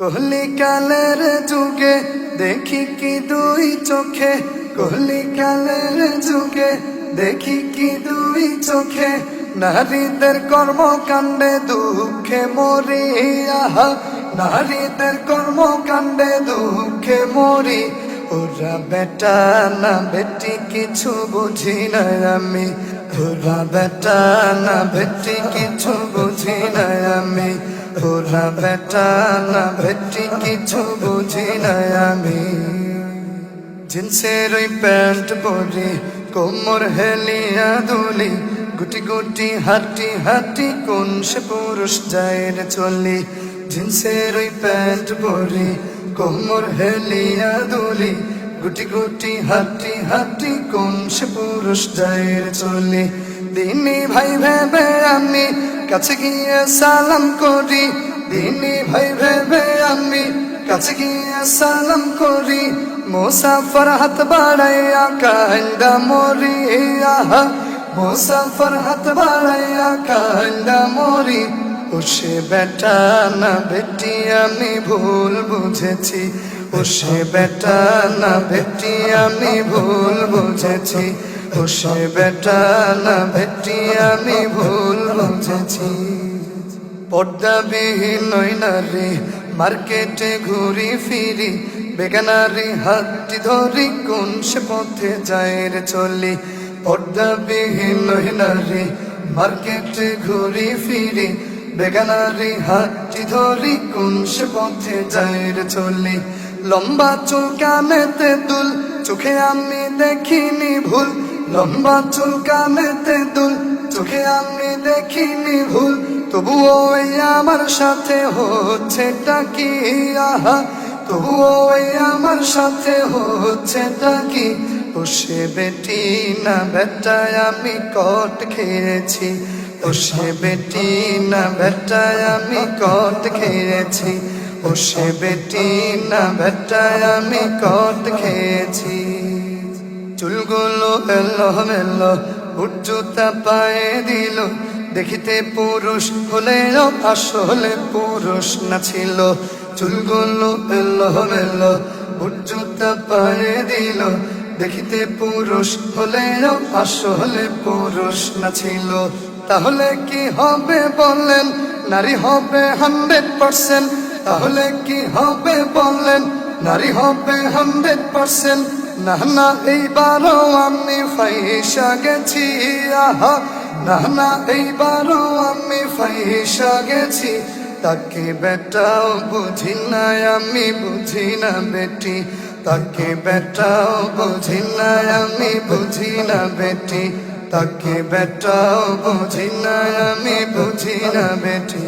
কোহলি কালের যুগে দেখি কি দুই চোখে। কোহলি কালের যুগে দেখি কি দুই চোখে। নারীদের কর্মকাণ্ডে দুঃখে মরি আহা নারীদের কর্মকাণ্ডে দুঃখে মরি। ওরা বেটা না বেটি কিছু বুঝি না আমি। ওরা বেটা না বেটি কিছু বুঝি না আমি। ওরা বেটা, না বেটি, কিছু বুঝি না আমি। জিন্সের ওই প্যান্ট পরি, কোমর হেলিয়া দুলি গুটি গুটি হাঁটি হাঁটি কোন সে পুরুষ যায় চলি। জিন্সের ওই প্যান্ট পরি, কোমর হেলিয়া দুলি গুটি গুটি হাঁটি হাঁটি কোন সে পুরুষ যায় চলি। দিনী ভাই ভেবে আমি কাছে গিয়ে সালাম করি। দিনী ভাই ভেবে আমি কাছে গিয়ে সালাম করি। মুসাফর হাত বাড়াইয়া কান্দা মরি আহা মুসাফর হাত বাড়াইয়া কান্দা মরি ও সে বেটা না বেটি আমি ভুল বুঝেছি। ও সে বেটা না বেটি আমি ভুল বুঝেছি। ও সে বেটা না বেটি আমি ভুল বুঝেছি পর্দাবিহীন নই নারী মার্কেটে ঘুরি ফিরি, বেগানারি হাতটি ধরি কোন সে পথে যায় রে চলি। পর্দাবিহীন নই নারী মার্কেটে ঘুরি ফিরি, বেগানারি হাতটি ধরি কোন সে পথে যায় রে চলি। লম্বা চুল কানেতে দুল, চোখে আমি দেখিনি ভুল। লম্বা চুল কানেতে দুল চোখে আমি দেখিনি ভুল, তবুও ওই আমার সাথে হচ্ছে কি? আহা, তবুও ওই আমার সাথে হচ্ছে কি? ও সে বেটি, না বেটায় আমি কট খেয়েছি। ও সে বেটি, না বেটায় আমি কট খেয়েছি। ও সে বেটি, না বেটায় আমি কট খেয়েছি। চুলগুলো এলো, মেলো বুট জুতা পায়ে দিল। দেখিতে পুরুষ হলেও আসলে পুরুষ না ছিল চুলগুলো এলো মেলো বুট জুতা পায়ে দিল। দেখিতে পুরুষ হলেও আসলে পুরুষ না ছিল তাহলে কি হবে বললেন? নারী হবে হান্ড্রেড পার্সেন্ট তাহলে কি হবে বললেন? নারী হবে হান্ড্রেড পার্সেন্ট না না, এইবারও আমি ফাইসা গেছি, আহা। না না, এইবারও আমি ফাইসা গেছি। তাকে বেটাও বুঝি না, আমি বুঝি না, বেটি। তাকে বেটাও বুঝি না, আমি বুঝি না, বেটি। তাকে বেটাও বুঝি না, আমি বুঝি না, বেটি।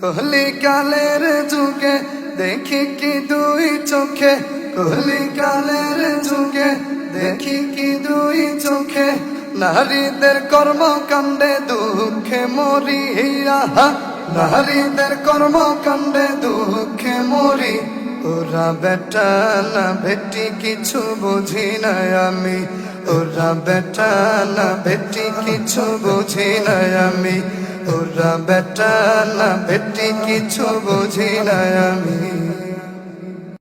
কহলি কালের যুগে দেখি কি দুই চোখে কহলি কালের যুগে দেখি কি দুই চোখে নারীদের কর্মকাণ্ডে দুঃখে মরি আহা নারীদের কর্মকাণ্ডে দুঃখে মরি। ওরা বেটা না বেটি কিছু বুঝি না আমি। ওরা বেটা না বেটি কিছু বুঝি না আমি। ওরা বেটা না বেটি কিছু বুঝি না আমি।